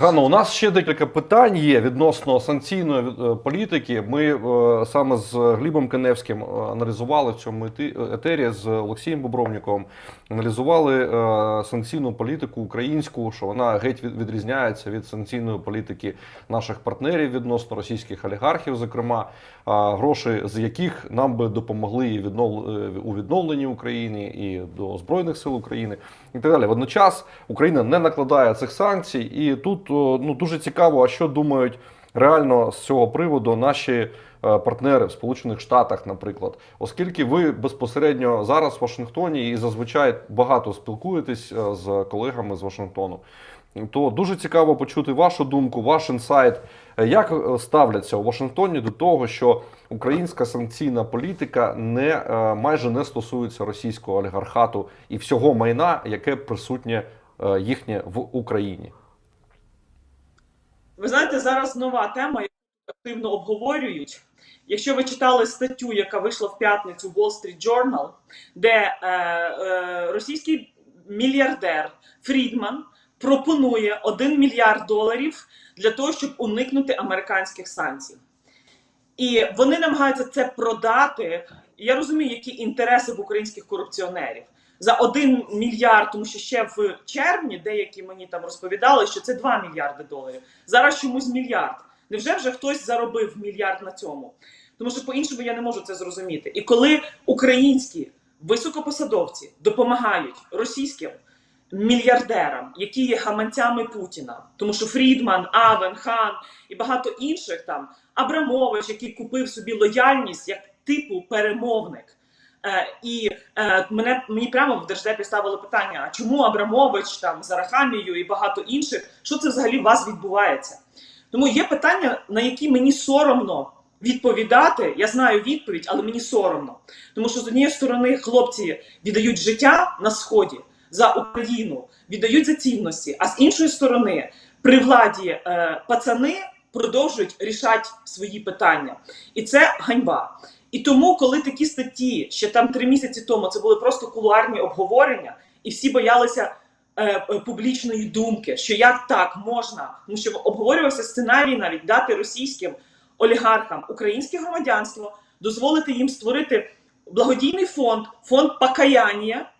Ганно, у нас ще декілька питань є відносно санкційної е, політики. Ми е, саме з Глібом Кеневським е, аналізували в цьому етері з Олексієм Бобровніковим. Аналізували санкційну політику українську, що вона геть відрізняється від санкційної політики наших партнерів відносно російських олігархів, зокрема, гроші з яких нам би допомогли і у відновленні України і до збройних сил України і так далі. Водночас Україна не накладає цих санкцій, і тут ну дуже цікаво, а що думають реально з цього приводу наші е, партнери в Сполучених Штатах, наприклад, оскільки ви безпосередньо зараз в Вашингтоні і зазвичай багато спілкуєтесь е, з колегами з Вашингтону. То дуже цікаво почути вашу думку, ваш інсайт. Е, Як ставляться у Вашингтоні до того, що українська санкційна політика не майже не стосується російського олігархату і всього майна, яке присутнє їхнє в Україні? Ви знаєте, зараз нова тема, яку активно обговорюють. Якщо ви читали статтю, яка вийшла в п'ятницю в Wall Street Journal, де е, е, російський мільярдер Фрідман пропонує 1 мільярд доларів для того, щоб уникнути американських санкцій. І вони намагаються це продати. Я розумію, які інтереси в українських корупціонерів. За 1 мільярд, тому що ще в червні деякі мені там розповідали, що це 2 мільярди доларів. Зараз чомусь мільярд. Невже вже хтось заробив мільярд на цьому? Тому що по-іншому я не можу це зрозуміти. І коли українські високопосадовці допомагають російським мільярдерам, які є гаманцями Путіна, тому що Фрідман, Авен, Хан і багато інших там Абрамович, який купив собі лояльність як типу перемовник. Е, і е, мене мені прямо в держдепі ставили питання: а чому Абрамович там Зарахамію і багато інших? Що це взагалі у вас відбувається? Тому є питання, на які мені соромно відповідати. Я знаю відповідь, але мені соромно. Тому що з однієї сторони хлопці віддають життя на сході за Україну, віддають за цінності, а з іншої сторони, при владі е, пацани продовжують рішати свої питання. І це ганьба. І тому, коли такі статті ще там три місяці тому це були просто кулуарні обговорення, і всі боялися е, е, публічної думки, що як так можна, тому що обговорювався сценарій навіть дати російським олігархам українське громадянство, дозволити їм створити благодійний фонд, фонд покаяння,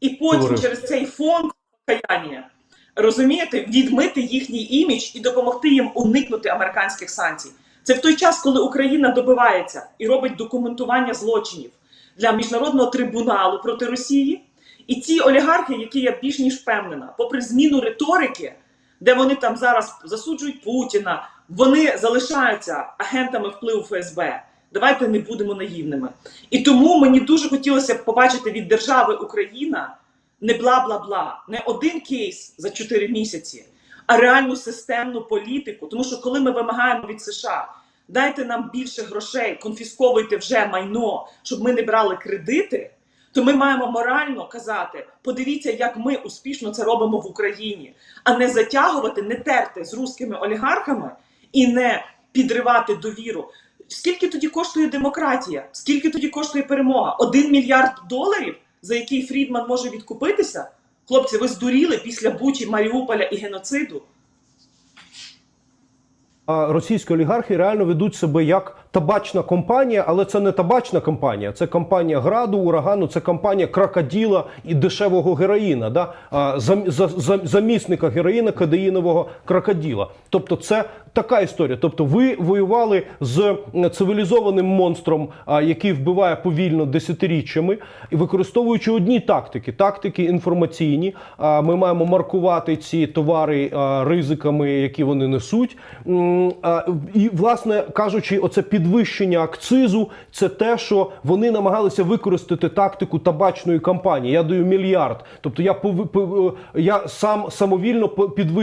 і потім Говорив. через цей фонд покаяння. Розумієте, відмити їхній імідж і допомогти їм уникнути американських санкцій. Це в той час, коли Україна добивається і робить документування злочинів для міжнародного трибуналу проти Росії. І ці олігархи, які я більш ніж впевнена, попри зміну риторики, де вони там зараз засуджують Путіна, вони залишаються агентами впливу ФСБ. Давайте не будемо наївними. І тому мені дуже хотілося б побачити від держави Україна не бла бла бла, не один кейс за 4 місяці, а реальну системну політику. Тому що коли ми вимагаємо від США, дайте нам більше грошей, конфісковуйте вже майно, щоб ми не брали кредити. То ми маємо морально казати: подивіться, як ми успішно це робимо в Україні, а не затягувати, не терти з руськими олігархами і не підривати довіру. Скільки тоді коштує демократія? Скільки тоді коштує перемога? Один мільярд доларів, за який Фрідман може відкупитися? Хлопці, ви здуріли після Бучі, Маріуполя і геноциду? А російські олігархи реально ведуть себе як табачна компанія, але це не табачна компанія, це компанія граду, урагану, це компанія крокоділа і дешевого героїна, да? а, зам, за, за, замісника героїна кадеїнового крокоділа. Тобто, це така історія. Тобто, ви воювали з цивілізованим монстром, а, який вбиває повільно десятиріччями, і використовуючи одні тактики, тактики інформаційні. А, ми маємо маркувати ці товари а, ризиками, які вони несуть. А, І, власне кажучи, оце підвищення акцизу це те, що вони намагалися використати тактику табачної кампанії. Я даю мільярд. Тобто я пов- я сам самовільно підвищую